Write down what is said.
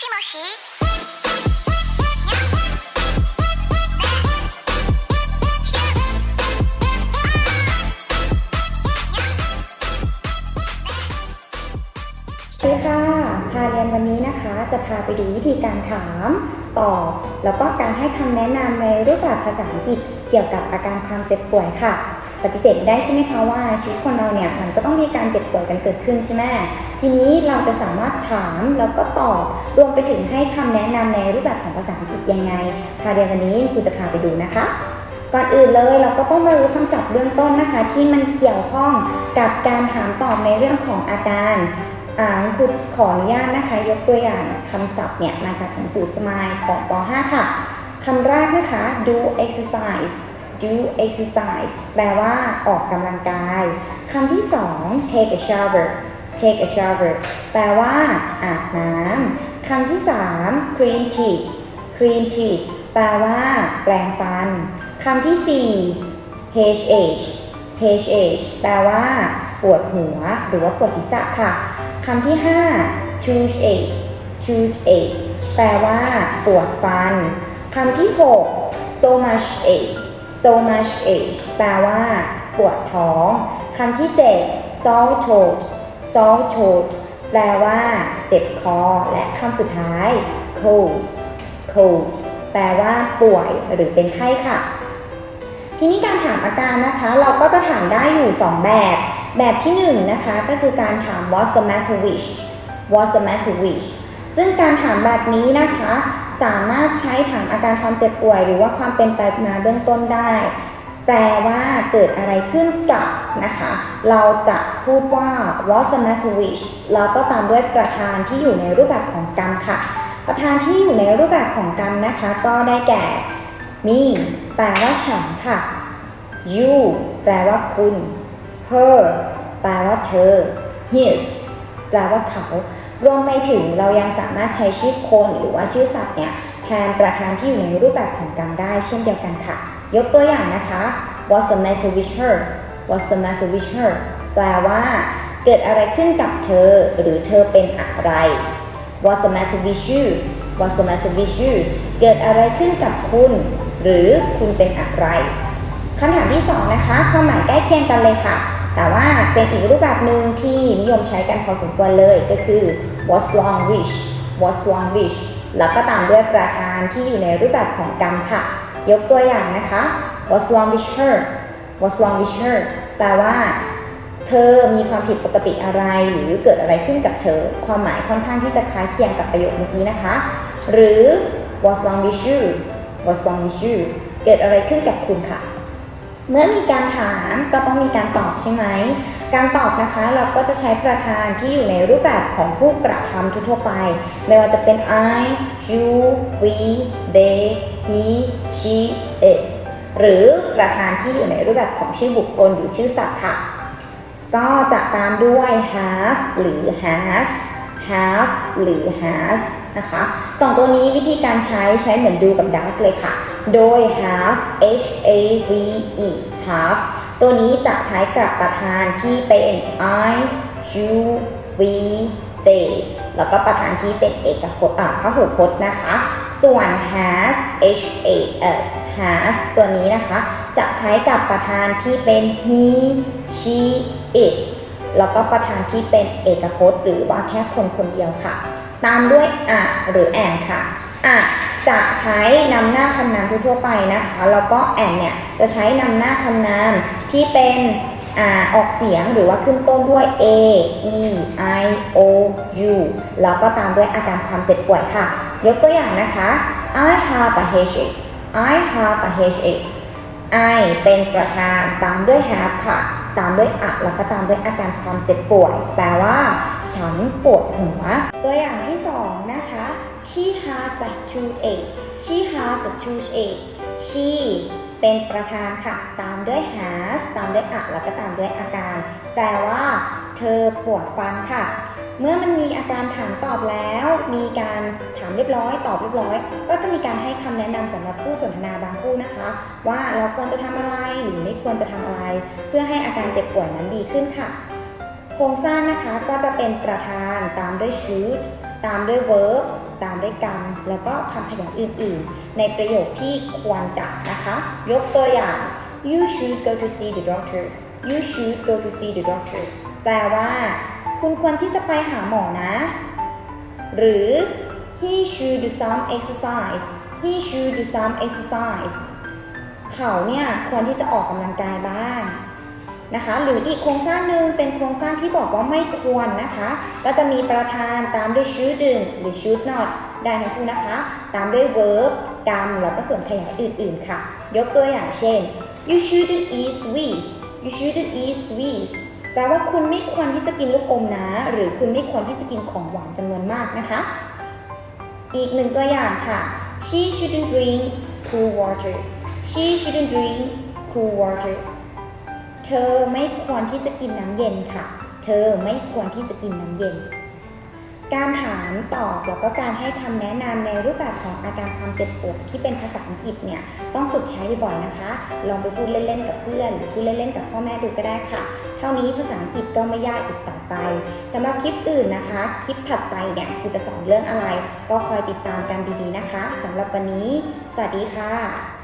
สวัสดีค่ะ พาเรียนวันนี้นะคะ จะพาไปดูวิธีการถาม ตอบ แล้วก็การให้คำแนะนำในรูปแบบภาษาอังกฤษเกี่ยวกับอาการความเจ็บป่วยค่ะ ปฏิเสธไม่ได้ใช่ไหมคะว่าชีวิตคนเราเนี่ยมันก็ต้องมีการเจ็บป่วยกันเกิดขึ้นใช่ไหมทีนี้เราจะสามารถถามแล้วก็ตอบรวมไปถึงให้คำแนะนำในรูปแบบของภาษาอังกฤษยังไงพาเรียนวันนี้ครูจะพาไปดูนะคะ ก่อนอื่นเลยเราก็ต้องมารู้คำศัพท์เบื้องต้นนะคะ ที่มันเกี่ยวข้องกับการถามตอบในเรื่องของอาการอ่าครูขออนุญาตนะคะ ยกตัวอย่างคำศัพท์เนี่ยมาจากหนังสือสมายของป .5 ค่ะคำแรกนะคะ do exercise do exercise แปลว่าออกกำลังกายคำที่สอง take a shower take a shower แปลว่า อาบน้ำคำที่สาม clean teeth clean teeth แปลว่า แปรงฟันคำที่สี่ HH HH แปลว่า ปวดหัว หรือว่าปวดศีรษะค่ะคำที่5 toothache toothache แปลว่า ปวดฟันคำที่6 so much ache so much ache แปลว่า ปวดท้องคำที่7 sore throat sore throat แปลว่า เจ็บคอ และคำสุดท้าย cold cold แปลว่า ป่วยหรือเป็นไข้ค่ะ ทีนี้การถามอาการนะคะ เราก็จะถามได้อยู่ 2 แบบ แบบที่1นงนะคะก็คือการถาม what's the matter with what's the matter with ซึ่งการถามแบบนี้นะคะ สามารถใช้ถามอาการความเจ็บป่วย หรือว่าความเป็นไปมาเบื้องต้นได้ แปลว่าเกิดอะไรขึ้นกับนะคะ เราจะพูดว่า what's the matter with แล้วก็ตามด้วยประธานที่อยู่ในรูปแบบของกรรมค่ะ ประธานที่อยู่ในรูปแบบของกรรมนะคะ ก็ได้แก่ me แปลว่าฉันค่ะ you แปลว่าคุณ her แปลว่าเธอ his แปลว่าเขา รวมไปถึงเรายังสามารถใช้ชื่อคนหรือว่าชื่อสัตว์เนี่ยแทนประธานที่อยู่ในรูปแบบของกรรมได้เช่นเดียวกันค่ะ ยกตัวอย่างนะคะ what's the matter with her what's the matter with her แปลว่า เกิดอะไรขึ้นกับเธอ หรือเธอเป็นอะไร what's the matter with you what's the matter with you เกิดอะไรขึ้นกับคุณ หรือคุณเป็นอะไรคำถามที่สองนะคะ ความหมายใกล้เคียงกันเลยค่ะ แต่ว่าเป็นอีกรูปแบบหนึ่งที่นิยมใช้กันพอสมควรเลยก็คือ what's wrong with what's wrong with แล้วก็ตามด้วยประธานที่อยู่ในรูปแบบของกรรมค่ะ ยกตัวอย่างนะคะ what's wrong with her what's wrong with her แปลว่า เธอมีความผิดปกติอะไร หรือเกิดอะไรขึ้นกับเธอ ความหมายค่อนข้างที่จะคล้ายเคียงกับประโยคเมื่อกี้นะคะ หรือ what's wrong with you what's wrong with you เกิดอะไรขึ้นกับคุณค่ะ เมื่อมีการถามก็ต้องมีการตอบใช่ไหม การตอบนะคะเราก็จะใช้ประธานที่อยู่ในรูปแบบของผู้กระทำทั่วไป ไม่ว่าจะเป็น I you we they he she it หรือประธานที่อยู่ในรูปแบบของชื่อบุคคลหรือชื่อสัตว์ค่ะ ก็จะตามด้วย have หรือ has have หรือ has นะคะสองตัวนี้วิธีการใช้ใช้เหมือนดูกับ does เลยค่ะ โดย have h a v e have ตัวนี้จะใช้กับประธานที่เป็น I you we they แล้วก็ประธานที่เป็นเอกพจน์อะพหูพจน์นะคะ ส่วน has h a s has ตัวนี้นะคะ จะใช้กับประธานที่เป็น he she it แล้วก็ประธานที่เป็นเอกพจน์ หรือว่าแค่คนคนเดียวค่ะ ตามด้วยอะหรือแอนค่ะอะ จะใช้นำหน้าคำนามทั่วไปนะคะ แล้วก็แอนเนี่ยจะใช้นำหน้าคำนามที่เป็นอออกเสียงหรือว่าขึ้นต้นด้วย a e i o u แล้วก็ตามด้วยอาการความเจ็บปวยค่ะ ยกตัวอย่างนะคะ I have a headache I have a headache I เป็นประธานตามด้วย have ค่ะ ตามด้วยอะแล้วก็ตามด้วยอาการความเจ็บปวดแปลว่า ฉันปวดหัว ตัวอย่างที่สองนะคะ she has a toothache she has a toothache she เป็นประธานค่ะ ตามด้วย has ตามด้วยอะแล้วก็ตามด้วยอาการ แปลว่า เธอปวดฟันค่ะ เมื่อมันมีอาการถามตอบแล้ว มีการถามเรียบร้อยตอบเรียบร้อย ก็จะมีการให้คำแนะนำสำหรับผู้สนทนาบางผู้นะคะ ว่าเราควรจะทำอะไรหรือไม่ควรจะทำอะไร เพื่อให้อาการเจ็บป่วยนั้นดีขึ้นค่ะ โครงสร้างนะคะก็จะเป็นประธานตามด้วย should ตามด้วย verb ตามด้วยกรรม แล้วก็คำขยายอื่นๆ ในประโยคที่ควรจะนะคะ ยกตัวอย่าง you should go to see the doctor you should go to see the doctor แปลว่า คุณควรที่จะไปหาหมอนะ หรือ he should do some exercise he should do some exercise เขาเนี่ยควรที่จะออกกำลังกายบ้างนะคะ หรืออีกโครงสร้างหนึ่งเป็นโครงสร้างที่บอกว่าไม่ควรนะคะ ก็จะมีประธานตามด้วย shouldn't หรือ should not ได้ทั้งคู่นะคะ ตามด้วย verb กรรมแล้วก็ส่วนขยายอื่นๆค่ะ ยกตัวอย่างเช่น you shouldn't eat sweets you shouldn't eat sweets แปลว่าคุณไม่ควรที่จะกินลูกอมนะ หรือคุณไม่ควรที่จะกินของหวานจำนวนมากนะคะ อีกหนึ่งตัวอย่างค่ะ she shouldn't drink cool water she shouldn't drink cool water เธอไม่ควรที่จะกินน้ำเย็นค่ะ เธอไม่ควรที่จะกินน้ำเย็น การถามตอบแล้วก็การให้คำแนะนำในรูปแบบของอาการความเจ็บปวดที่เป็นภาษาอังกฤษเนี่ยต้องฝึกใช้บ่อยๆนะคะ ลองไปพูดเล่นๆกับเพื่อน หรือพูดเล่นๆกับพ่อแม่ดูก็ได้ค่ะ เท่านี้ภาษาอังกฤษก็ไม่ยากอีกต่อไปสำหรับคลิปอื่นนะคะ คลิปถัดไปเนี่ยครูจะสอนเรื่องอะไร ก็คอยติดตามกันดีๆนะคะสำหรับวันนี้ สวัสดีค่ะ